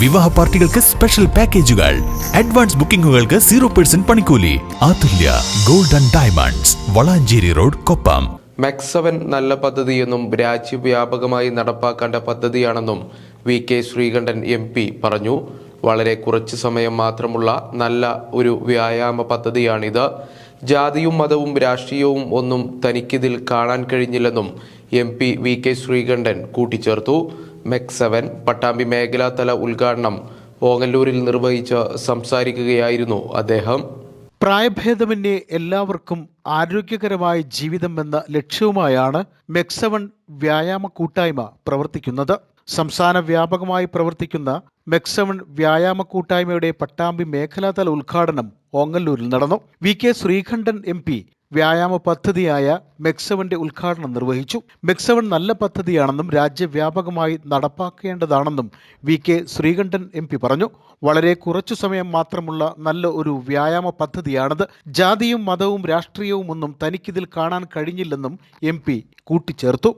വിവാഹ പാർട്ടികൾക്ക് സ്പെഷ്യൽ പാക്കേജുകൾ അഡ്വാൻസ് ബുക്കിംഗുകൾക്ക് സീറോ പെർസെന്റ് പണിക്കൂലി. Athulya golden diamonds Valanchery road Koppam. MEC seven നല്ല പദ്ധതിയെന്നും രാജ്യവ്യാപകമായി നടപ്പാക്കേണ്ട പദ്ധതിയാണെന്നും V K Sreekandan M P പറഞ്ഞു. വളരെ കുറച്ച് സമയം മാത്രമുള്ള നല്ല ഒരു വ്യായാമ പദ്ധതിയാണിത്. ജാതിയും മതവും രാഷ്ട്രീയവും ഒന്നും തനിക്കിതിൽ കാണാൻ കഴിഞ്ഞില്ലെന്നും M P V K Sreekandan കൂട്ടിച്ചേർത്തു. മെക്സവൻ പട്ടാമ്പി മേഖലാതല ഉദ്ഘാടനം ഓങ്ങല്ലൂരിൽ നിർവഹിച്ച് സംസാരിക്കുകയായിരുന്നു അദ്ദേഹം. പ്രായഭേദമന്യേ എല്ലാവർക്കും ആരോഗ്യകരമായ ജീവിതം എന്ന ലക്ഷ്യവുമായാണ് മെക്സവൺ വ്യായാമ കൂട്ടായ്മ പ്രവർത്തിക്കുന്നത്. സംസ്ഥാന വ്യാപകമായി പ്രവർത്തിക്കുന്ന മെക്സവൺ വ്യായാമ കൂട്ടായ്മയുടെ പട്ടാമ്പി മേഖലാതല ഉദ്ഘാടനം ഓങ്ങല്ലൂരിൽ നടന്നു. V K Sreekandan M P വ്യായാമ പദ്ധതിയായ മെക്സവന്റെ ഉദ്ഘാടനം നിർവഹിച്ചു. മെക്സവൺ നല്ല പദ്ധതിയാണെന്നും രാജ്യവ്യാപകമായി നടപ്പാക്കേണ്ടതാണെന്നും V K Sreekandan M P പറഞ്ഞു. വളരെ കുറച്ചു സമയം മാത്രമുള്ള നല്ല ഒരു വ്യായാമ പദ്ധതിയാണത്. ജാതിയും മതവും രാഷ്ട്രീയവും ഒന്നും തനിക്കിതിൽ കാണാൻ കഴിഞ്ഞില്ലെന്നും എം പി കൂട്ടിച്ചേർത്തു.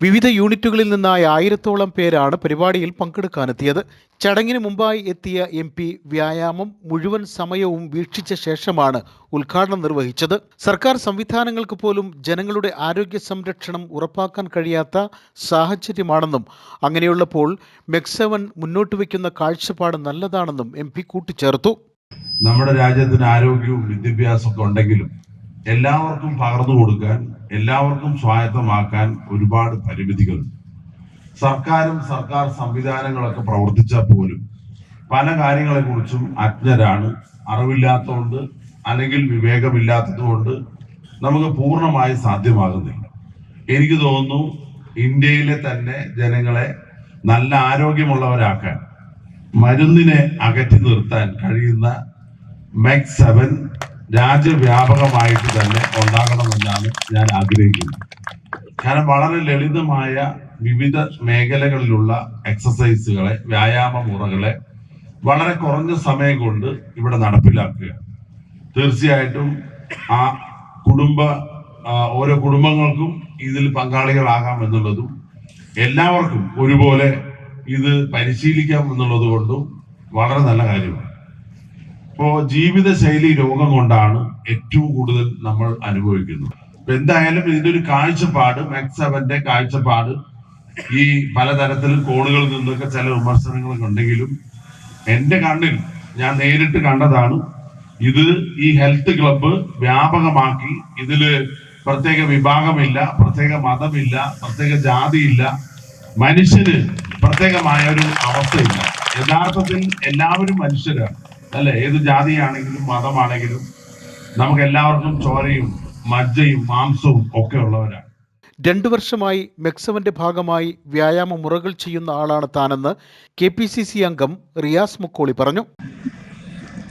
വിവിധ യൂണിറ്റുകളിൽ നിന്നായ ആയിരത്തോളം പേരാണ് പരിപാടിയിൽ പങ്കെടുക്കാനെത്തിയത്. ചടങ്ങിന് മുമ്പായി എത്തിയ എം പി വ്യായാമം മുഴുവൻ സമയവും വീക്ഷിച്ച ശേഷമാണ് ഉദ്ഘാടനം നിർവഹിച്ചത്. സർക്കാർ സംവിധാനങ്ങൾക്ക് പോലും ജനങ്ങളുടെ ആരോഗ്യ സംരക്ഷണം ഉറപ്പാക്കാൻ കഴിയാത്ത സാഹചര്യമാണെന്നും അങ്ങനെയുള്ളപ്പോൾ മെക്സവൻ മുന്നോട്ട് വയ്ക്കുന്ന കാഴ്ചപ്പാട് നല്ലതാണെന്നും എം പി കൂട്ടിച്ചേർത്തു. നമ്മുടെ രാജ്യത്തിന് ആരോഗ്യവും വിദ്യാഭ്യാസമൊക്കെ ഉണ്ടെങ്കിലും എല്ലാവർക്കും പകർന്നു കൊടുക്കാൻ എല്ലാവർക്കും സ്വായത്തമാക്കാൻ ഒരുപാട് പരിമിതികളുണ്ട്. സർക്കാരും സർക്കാർ സംവിധാനങ്ങളൊക്കെ പ്രവർത്തിച്ചാൽ പോലും പല കാര്യങ്ങളെ കുറിച്ചും അജ്ഞരാണ് അറിവില്ലാത്തതുകൊണ്ട് അല്ലെങ്കിൽ വിവേകമില്ലാത്തതുകൊണ്ട് നമുക്ക് പൂർണമായി സാധ്യമാകുന്നില്ല. എനിക്ക് തോന്നുന്നു ഇന്ത്യയിലെ തന്നെ ജനങ്ങളെ നല്ല ആരോഗ്യമുള്ളവരാക്കാൻ മരുന്നിനെ അകറ്റി നിർത്താൻ കഴിയുന്ന മെക് സെവൻ രാജ്യവ്യാപകമായിട്ട് തന്നെ ഉണ്ടാകണമെന്നാണ് ഞാൻ ആഗ്രഹിക്കുന്നത്. കാരണം വളരെ ലളിതമായ വിവിധ മേഖലകളിലുള്ള എക്സസൈസുകളെ വ്യായാമ മുറകളെ വളരെ കുറഞ്ഞ സമയം കൊണ്ട് ഇവിടെ നടപ്പിലാക്കുക. തീർച്ചയായിട്ടും ആ കുടുംബ ഓരോ കുടുംബങ്ങൾക്കും ഇതിൽ പങ്കാളികളാകാം എന്നുള്ളതും എല്ലാവർക്കും ഒരുപോലെ ഇത് പരിശീലിക്കാം എന്നുള്ളത് കൊണ്ടും വളരെ നല്ല കാര്യമാണ്. ഇപ്പോ ജീവിതശൈലി രോഗം കൊണ്ടാണ് ഏറ്റവും കൂടുതൽ നമ്മൾ അനുഭവിക്കുന്നത്. ഇപ്പൊ എന്തായാലും ഇതിന്റെ ഒരു കാഴ്ചപ്പാട് മാക്സ് അവന്റെ കാഴ്ചപ്പാട് ഈ പലതരത്തിൽ കോണുകളിൽ നിന്നൊക്കെ ചില വിമർശനങ്ങളൊക്കെ ഉണ്ടെങ്കിലും എന്റെ കണ്ണിൽ ഞാൻ നേരിട്ട് കണ്ടതാണ്. ഇത് ഈ ഹെൽത്ത് ക്ലബ്ബ് വ്യാപകമാക്കി. ഇതിൽ പ്രത്യേക വിഭാഗമില്ല പ്രത്യേക മതമില്ല പ്രത്യേക ജാതിയില്ല. മനുഷ്യന് പ്രത്യേകമായ ഒരു അവസ്ഥയില്ല. യഥാർത്ഥത്തിൽ എല്ലാവരും മനുഷ്യരാണ്. അല്ലെ? ഏത് ജാതിയാണെങ്കിലും മതമാണെങ്കിലും നമുക്ക് എല്ലാവർക്കും ചോരയും മജ്ജയും മാംസവും ഒക്കെ ഉള്ളവരാണ്. രണ്ടു വർഷമായി മെക്സവന്റെ ഭാഗമായി വ്യായാമ മുറകൾ ചെയ്യുന്ന ആളാണ് താനെന്ന് കെ പി സി സി അംഗം റിയാസ് മുക്കോളി പറഞ്ഞു.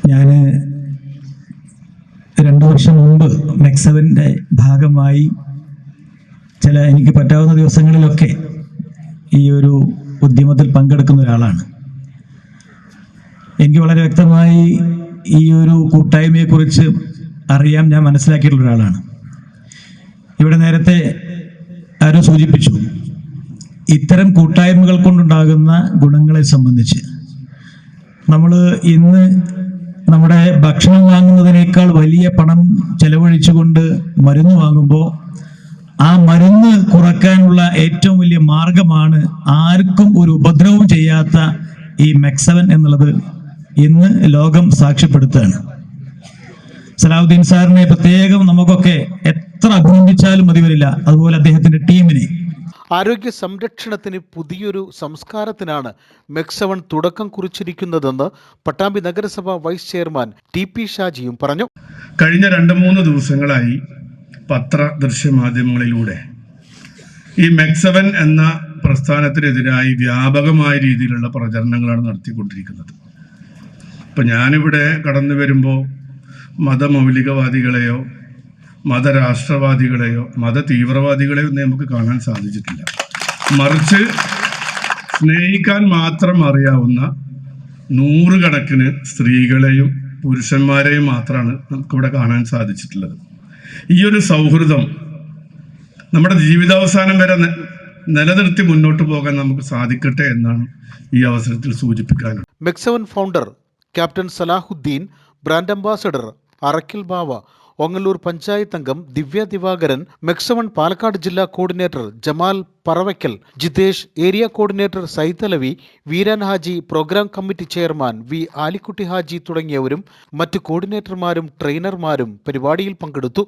ഞാൻ രണ്ടു വർഷം മുമ്പ് മെക്സവന്റെ ഭാഗമായി ചില എനിക്ക് പറ്റാവുന്ന ദിവസങ്ങളിലൊക്കെ ഈ ഒരു ഉദ്യമത്തിൽ പങ്കെടുക്കുന്ന ഒരാളാണ്. എനിക്ക് വളരെ വ്യക്തമായി ഈ ഒരു കൂട്ടായ്മയെക്കുറിച്ച് അറിയാം ഞാൻ മനസ്സിലാക്കിയിട്ടുള്ള ഒരാളാണ്. ഇവിടെ നേരത്തെ ആരോ സൂചിപ്പിച്ചു ഇത്തരം കൂട്ടായ്മകൾ കൊണ്ടുണ്ടാകുന്ന ഗുണങ്ങളെ സംബന്ധിച്ച്. നമ്മൾ ഇന്ന് നമ്മുടെ ഭക്ഷണം വാങ്ങുന്നതിനേക്കാൾ വലിയ പണം ചെലവഴിച്ചുകൊണ്ട് മരുന്ന് വാങ്ങുമ്പോൾ ആ മരുന്ന് കുറക്കാനുള്ള ഏറ്റവും വലിയ മാർഗമാണ് ആർക്കും ഒരു ഉപദ്രവവും ചെയ്യാത്ത ഈ മെക്സവൻ എന്നുള്ളത്. ഇന്ന് ലോകം സാക്ഷ്യപ്പെടുത്തുകയാണ്. സലാഹുദ്ദീൻ സാറിനെ പ്രത്യേകം നമുക്കൊക്കെ എത്ര അഭിനന്ദിച്ചാലും മതി വരില്ല. അതുപോലെ അദ്ദേഹത്തിന്റെ ടീമിനെ. ആരോഗ്യ സംരക്ഷണത്തിന് പുതിയൊരു സംസ്കാരത്തിനാണ് മെക്സവൺ തുടക്കം കുറിച്ചിരിക്കുന്നതെന്ന് പട്ടാമ്പി നഗരസഭ വൈസ് ചെയർമാൻ ടി പി ഷാജിയും പറഞ്ഞു. കഴിഞ്ഞ രണ്ട് മൂന്ന് ദിവസങ്ങളായി പത്ര ദൃശ്യമാധ്യമങ്ങളിലൂടെ ഈ മെക്സവൻ എന്ന പ്രസ്ഥാനത്തിനെതിരായി വ്യാപകമായ രീതിയിലുള്ള പ്രചരണങ്ങളാണ് നടത്തിക്കൊണ്ടിരിക്കുന്നത്. ഇപ്പം ഞാനിവിടെ കടന്നു വരുമ്പോൾ മതമൗലികവാദികളെയോ മതരാഷ്ട്രവാദികളെയോ മത തീവ്രവാദികളെയോ ഒന്നും നമുക്ക് കാണാൻ സാധിച്ചിട്ടില്ല. മറിച്ച് സ്നേഹിക്കാൻ മാത്രം അറിയാവുന്ന നൂറുകണക്കിന് സ്ത്രീകളെയും പുരുഷന്മാരെയും മാത്രമാണ് നമുക്കിവിടെ കാണാൻ സാധിച്ചിട്ടുള്ളത്. ഈ ഒരു സൗഹൃദം നമ്മുടെ ജീവിതാവസാനം വരെ നിലനിർത്തി മുന്നോട്ട് പോകാൻ നമുക്ക് സാധിക്കട്ടെ എന്നാണ് ഈ അവസരത്തിൽ സൂചിപ്പിക്കാനുള്ളത്. MEC seven founder captain Salahuddin brand ambassador Arakkil Bava Ongallur panchayat അംഗം ദിവ്യ ദിവാകരൻ മെക്സവൺ പാലക്കാട് ജില്ലാ coordinator Jamal Paravakkal Jithesh area coordinator Saithalavi Veeran Haji program committee chairman V Alikutty Haji തുടങ്ങിയവരും മറ്റ് കോർഡിനേറ്റർമാരും ട്രെയിനർമാരും പരിപാടിയിൽ പങ്കെടുത്തു.